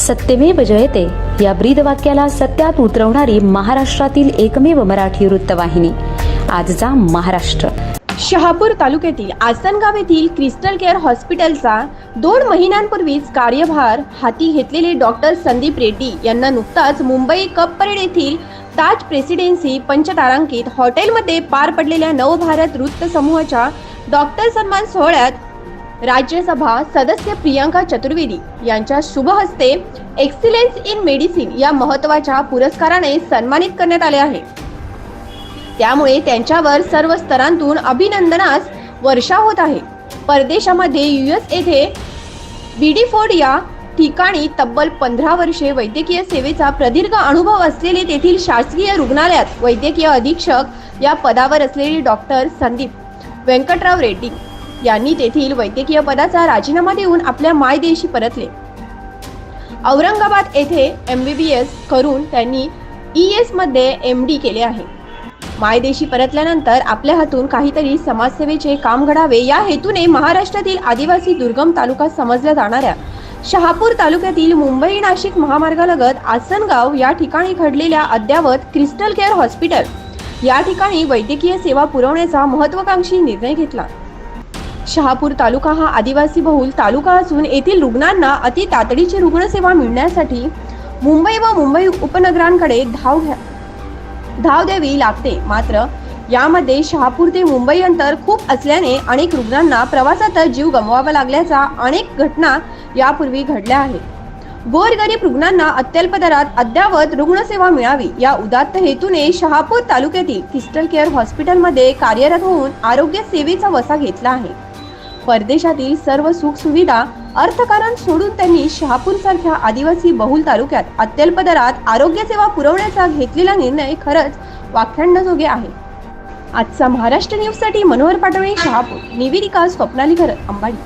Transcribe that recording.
सत्यमेव जयते. या ब्रीद वाक्याला सत्यात उतरवणारी महाराष्ट्रातील एकमेव मराठी वृत्तवाहिनी. आजचा महाराष्ट्र. शहापूर तालुक्यातील आसनगाव येथील क्रिस्टल केअर हॉस्पिटलचा दोन महिन्यांपूर्वीच कार्यभार हाती घेतलेले डॉक्टर संदीप रेड्डी यांना नुकताच मुंबई कप परेड येथील ताज प्रेसिडेन्सी पंचतारांकित हॉटेलमध्ये पार पडलेल्या नवभारत वृत्त समूहाच्या डॉक्टर सन्मान सोहळ्यात राज्यसभा सदस्य प्रियांका चतुर्वेदी यांच्या शुभ हस्ते एक्सिलेन्स इन मेडिसिन या महत्त्वाच्या पुरस्काराने सन्मानित करण्यात आले आहे. त्यामुळे त्यांच्यावर सर्व स्तरांतून अभिनंदनास वर्षा होत आहे. परदेशामध्ये युएस येथे बीडीफोर्ड या ठिकाणी तब्बल पंधरा वर्षे वैद्यकीय सेवेचा प्रदीर्घ अनुभव असलेले तेथील शासकीय रुग्णालयात वैद्यकीय अधीक्षक या पदावर असलेले डॉक्टर संदीप व्यंकटराव रेड्डी यांनी तेथील वैद्यकीय पदाचा राजीनामा देऊन आपल्या मायदेशी परतले. औरंगाबाद येथे एम बी बी एस करून त्यांनी ई एसमध्ये एम डी केले आहे. मायदेशी परतल्यानंतर आपल्या हातून काहीतरी समाजसेवेचे काम घडावे या हेतूने महाराष्ट्रातील आदिवासी दुर्गम तालुका समजल्या जाणाऱ्या शहापूर तालुक्यातील मुंबई नाशिक महामार्गालगत आसनगाव या ठिकाणी घडलेल्या अद्यावत क्रिस्टल केअर हॉस्पिटल. या ठिकाणी वैद्यकीय सेवा पुरवण्याचा महत्वाकांक्षी निर्णय घेतला. शहापूर तालुका हा आदिवासी बहुल तालुका असून येथील रुग्णांना अति तातडीची रुग्णसेवा मिळण्यासाठी मुंबई व मुंबई उपनगरांकडे धाव घ्या धाव द्यावी लागते. मात्र यामध्ये शहापूर ते मुंबई अंतर खूप असल्याने अनेक रुग्णांना प्रवासात जीव गमवावा लागल्याचा अनेक घटना यापूर्वी घडल्या आहेत. गोरगरीब रुग्णांना अत्यल्प दरात अद्यावत रुग्णसेवा मिळावी. या उदात्त हेतूने शहापूर तालुक्यातील क्रिस्टल केअर हॉस्पिटलमध्ये कार्यरत होऊन आरोग्य सेवेचा वसा घेतला आहे. परदेशातील सर्व सुखसुविधा अर्थकारण सोडून त्यांनी शहापूर सारख्या आदिवासी बहुल तालुक्यात अत्यल्प दरात आरोग्य सेवा पुरवण्याचा घेतलेला निर्णय खरंच वाख्यानजोगे आहे. आजचा महाराष्ट्र न्यूजसाठी मनोहर पाटोळे शहापूर. निवेदिका स्वप्नाली घरत अंबाडी.